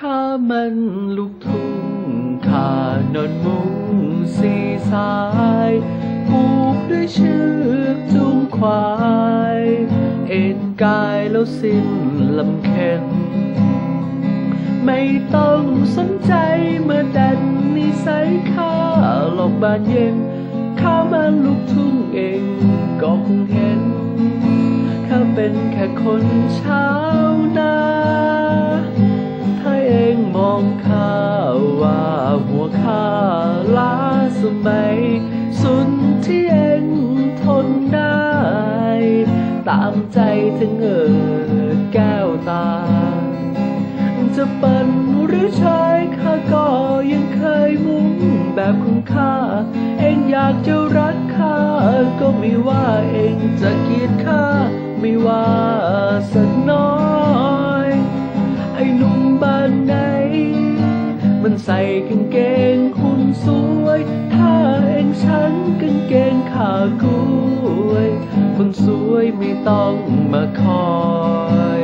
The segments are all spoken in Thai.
ข้ามันลูกทุ่งข้านอนมุงสีสายผูกด้วยเชือกจูงควาย เอ็นกายแล้วสิ้นลำเค็นไม่ต้องสนใจเมื่อดันนิสัยข้าหลอกบานเย็นข้ามันลูกทุ่งเองก็คงเห็นข้าเป็นแค่คนเช้านาถ้า องมองข้าว่าหัวข้าล้าสมัย สุดที่เองทนได้ ตามใจถึงเออแก้วตา จะปั่นหรือชายข้าก็ยังเคยมุ่งแบบของข้า เองอยากจะรักข้า ก็ไม่ว่าเองจะเกลียดข้า ไม่ว่าสัก ใส่กางเกงคุณสวย ถ้าเองฉันกางเกงขากล้วยคนสวยไม่ต้องมาคอย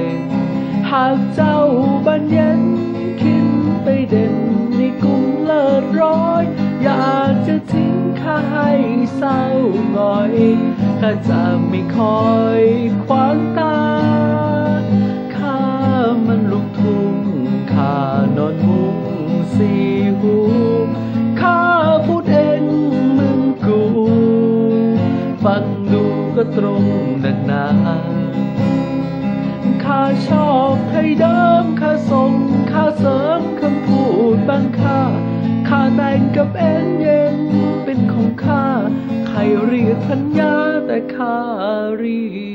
หากเจ้าบันเย็นคินไปเด่นในกรุงเลิศร้อย อยากจะทิ้งข้าให้เศร้าง่อยถ้าจะไม่คอยขวางตาข้ามันลุกทุ่งขาน สีหูข้าพูดเองมึงกู ฟังดูก็ตรงนักหนาข้าชอบใครเดิมข้าส่งข้าเสริมคำพูดบางข้าข้าแต่งกับเอ็นเย็นเป็นของข้า ใครเรียกพัญญาแต่ข้าเรีย